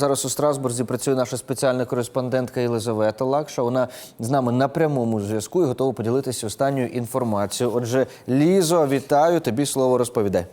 Зараз у Страсбурзі працює наша спеціальна кореспондентка Єлизавета Лакша. Вона з нами на прямому зв'язку і готова поділитися останньою інформацією. Отже, Лізо, вітаю тобі слово розповідай.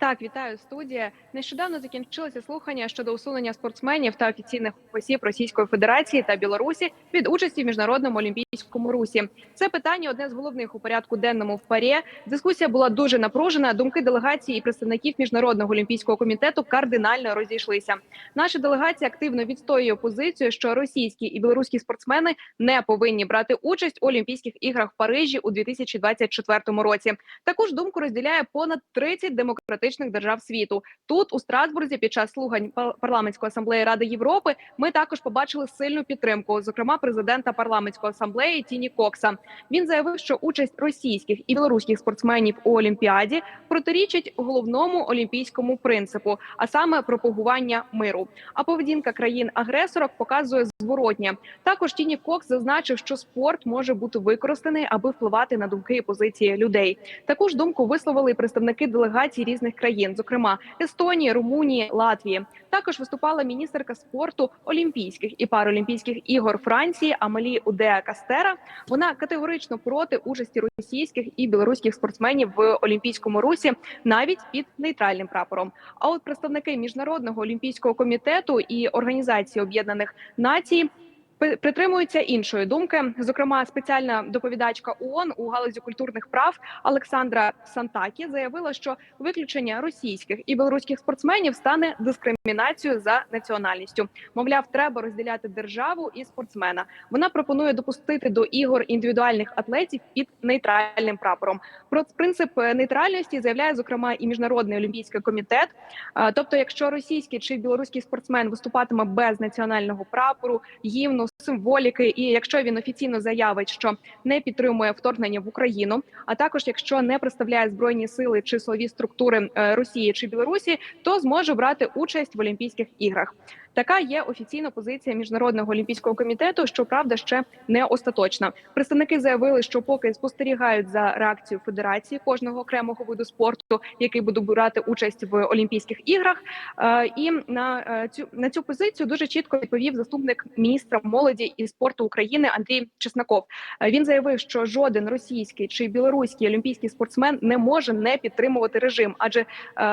Так, вітаю студія. Нещодавно закінчилися слухання щодо усунення спортсменів та офіційних осіб Російської Федерації та Білорусі від участі в міжнародному олімпійському русі. Це питання одне з головних у порядку денному в ПАРЄ. Дискусія була дуже напружена. Думки делегації і представників міжнародного олімпійського комітету кардинально розійшлися. Наша делегація активно відстоює позицію, що російські і білоруські спортсмени не повинні брати участь у Олімпійських іграх в Парижі у 2024 році. Таку ж думку розділяє понад 30 демократичних держав світу. Тут у Страсбурзі під час слухань парламентської асамблеї Ради Європи ми також побачили сильну підтримку, зокрема президента парламентської асамблеї Тіні Кокса. Він заявив, що участь російських і білоруських спортсменів у Олімпіаді протирічить головному олімпійському принципу, а саме пропагування миру. А поведінка країн-агресорок показує зворотнє. Також Тіні Кокс зазначив, що спорт може бути використаний, аби впливати на думки і позиції людей. Таку ж думку висловили представники делегацій різних країн, зокрема Естонії, Румунії, Латвії. Також виступала міністерка спорту Олімпійських і паралімпійських ігор Франції Амелі Удеа Кастера. Вона категорично проти участі російських і білоруських спортсменів в олімпійському русі, навіть під нейтральним прапором. А от представники міжнародного олімпійського комітету і організації Об'єднаних Націй. Притримуються іншої думки, зокрема, спеціальна доповідачка ООН у галузі культурних прав Олександра Сантакі заявила, що виключення російських і білоруських спортсменів стане дискримінацією за національністю. Мовляв, треба розділяти державу і спортсмена. Вона пропонує допустити до ігор індивідуальних атлетів під нейтральним прапором. Про принцип е, нейтральності заявляє зокрема і міжнародний олімпійський комітет. Е, Тобто, якщо російський чи білоруський спортсмен виступатиме без національного прапору, гімну, символіки, і якщо він офіційно заявить, що не підтримує вторгнення в Україну, а також якщо не представляє збройні сили чи силові структури е, Росії чи Білорусі, то зможе брати участь в Олімпійських іграх. Така є офіційна позиція міжнародного олімпійського комітету. Щоправда, ще не остаточна. Представники заявили, що поки спостерігають за реакцією федерації кожного окремого виду спорту, який буде брати участь в Олімпійських іграх. Е, І на е, цю на цю позицію дуже чітко відповів заступник міністра молоді і спорту України Андрій Чесноков. Е, Він заявив, що жоден російський чи білоруський олімпійський спортсмен не може не підтримувати режим, адже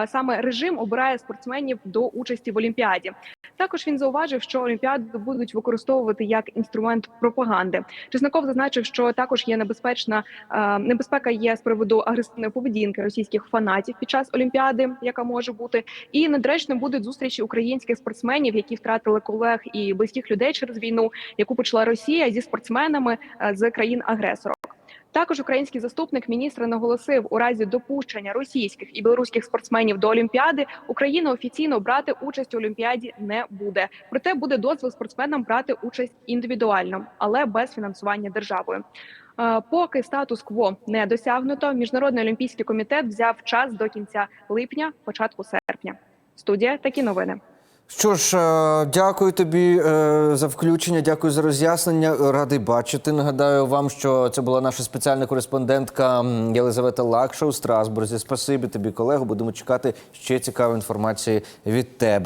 саме режим обирає спортсменів до участі в Олімпіаді. Також він зауважив, що Олімпіаду будуть використовувати як інструмент пропаганди. Чесноков зазначив, що також є небезпечна е, небезпека є з приводу агресивної поведінки російських фанатів під час Олімпіади, яка може бути, і недоречно будуть зустрічі українських спортсменів, які втратили колег і близьких людей через війну, яку почала Росія зі спортсменами е, з країн-агресорок. Також український заступник міністра наголосив, у разі допущення російських і білоруських спортсменів до Олімпіади Україна офіційно брати участь у Олімпіаді не буде. Проте буде дозвіл спортсменам брати участь індивідуально, але без фінансування державою. Е, Поки статус-кво не досягнуто, міжнародний олімпійський комітет взяв час до кінця липня, початку серпня. Студія такі новини. Що ж, е, дякую тобі е, за включення, дякую за роз'яснення. Радий бачити. Нагадаю вам, що це була наша спеціальна кореспондентка Єлизавета Лакша у Страсбурзі. Спасибі тобі, колего. Будемо чекати ще цікавої інформації від тебе.